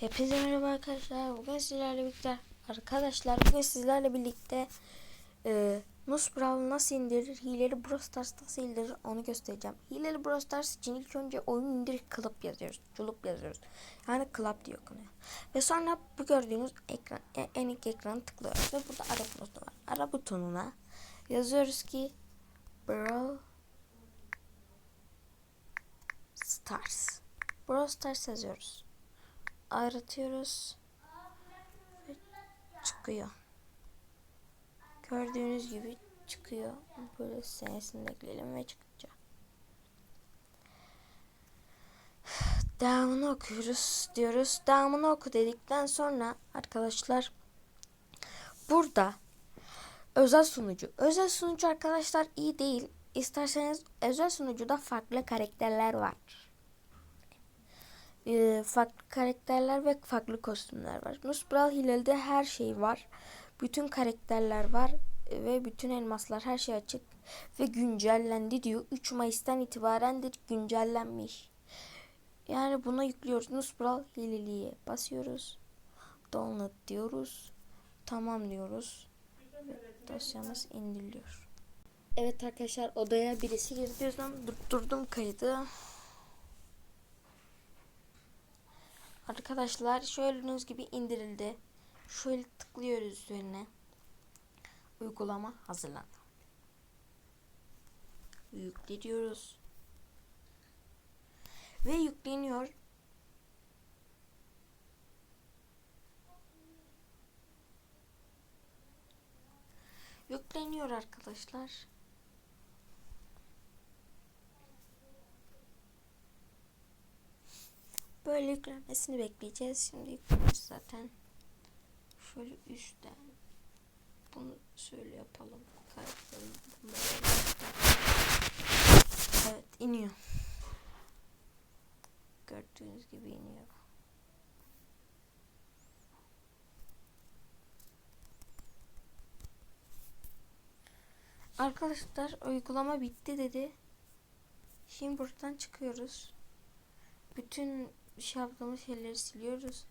Hepinize merhaba arkadaşlar. Bugün sizlerle birlikte arkadaşlar bugün sizlerle birlikte e, Nus nasıl indirir, hileli Brawl Stars nasıl indirir onu göstereceğim. Hileli Brawl Stars için ilk önce oyun indir club yazıyoruz. Culup yazıyoruz. Yani club diye okunuyor. Ve sonra bu gördüğünüz ekran e- en ilk ekranı tıklıyoruz ve burada ara butonu var. Ara butonuna yazıyoruz ki Brawl Stars. Brawl Stars yazıyoruz aratıyoruz ve çıkıyor. Gördüğünüz gibi çıkıyor. Böyle senesini ekleyelim ve çıkacak. Devamını okuyoruz diyoruz. Devamını oku dedikten sonra arkadaşlar burada özel sunucu. Özel sunucu arkadaşlar iyi değil. İsterseniz özel sunucuda farklı karakterler var e, farklı karakterler ve farklı kostümler var. Nusbral Hilal'de her şey var. Bütün karakterler var ve bütün elmaslar her şey açık ve güncellendi diyor. 3 Mayıs'tan itibaren de güncellenmiş. Yani buna yüklüyoruz. Nusbral Hilal'iye basıyoruz. Download diyoruz. Tamam diyoruz. Dosyamız indiriliyor. Evet arkadaşlar odaya birisi girdi. O yüzden durdurdum kaydı. Arkadaşlar şöyle gibi indirildi. Şöyle tıklıyoruz üzerine. Uygulama hazırlan. Yükle diyoruz. Ve yükleniyor. Yükleniyor arkadaşlar. Böyle yüklenmesini bekleyeceğiz. Şimdi yüklenmiş zaten. Şöyle üstten bunu şöyle yapalım. Kaydedalım. Evet iniyor. Gördüğünüz gibi iniyor. Arkadaşlar uygulama bitti dedi. Şimdi buradan çıkıyoruz. Bütün şey yaptığımız şeyleri siliyoruz.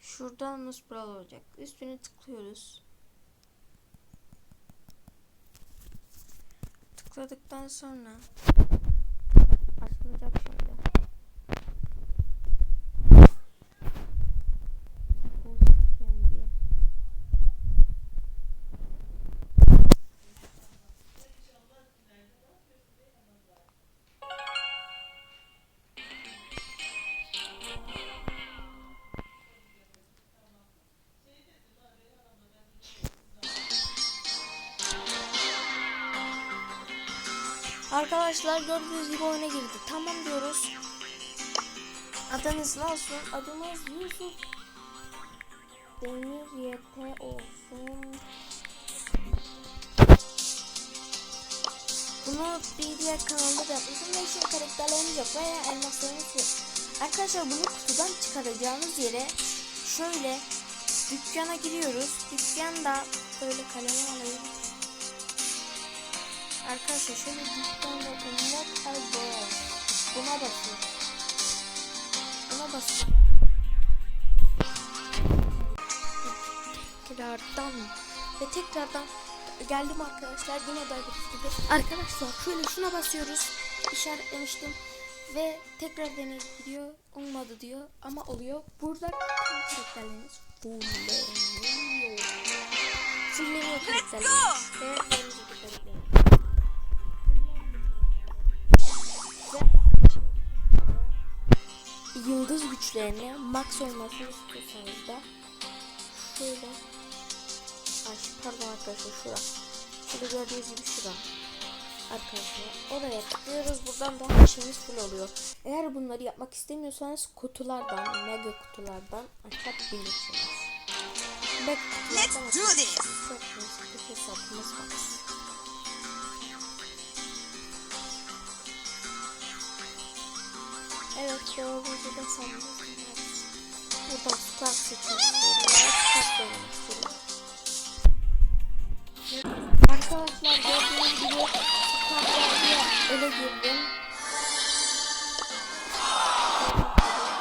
Şuradan Nusbral olacak. Üstüne tıklıyoruz. Tıkladıktan sonra açılacak Arkadaşlar gördüğünüz gibi oyuna girdi. Tamam diyoruz. Adınız ne olsun? Adımız Yusuf Demir YT olsun. Bunu bir diğer kanalda da yapmıştım ve şimdi karakterlerimiz yok veya elmaslarımız yok. Arkadaşlar bunu kutudan çıkaracağımız yere şöyle dükkana giriyoruz. Dükkanda böyle kalemi alayım. Arkadaşlar şöyle dükkanda unlock a door. Buna basın. Buna basın. Tekrardan ve tekrardan geldim arkadaşlar yine de gibi. Arkadaşlar şöyle şuna basıyoruz. İşaretlemiştim ve tekrar deney gidiyor. Olmadı diyor ama oluyor. Burada karakterleriniz fulleniyor. Fulleniyor karakterleriniz. Ve güçlerini max olmasını istiyorsanız da. Şöyle. Ay, pardon arkadaşlar şura şurada gördüğünüz gibi şura arkadaşlar oraya tıklıyoruz. Buradan da her şeyimiz full oluyor. Eğer bunları yapmak istemiyorsanız kutulardan mega kutulardan açabilirsiniz. Mega kutulardan Let's do this. çok basit bir hesabımız var Evet doğrusu da sanıyorsunuz. Spark seçmek Arkadaşlar gördüğünüz gibi Spark'la ele girdim.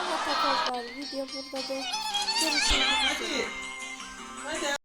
Evet arkadaşlar video burada da görüşmek üzere.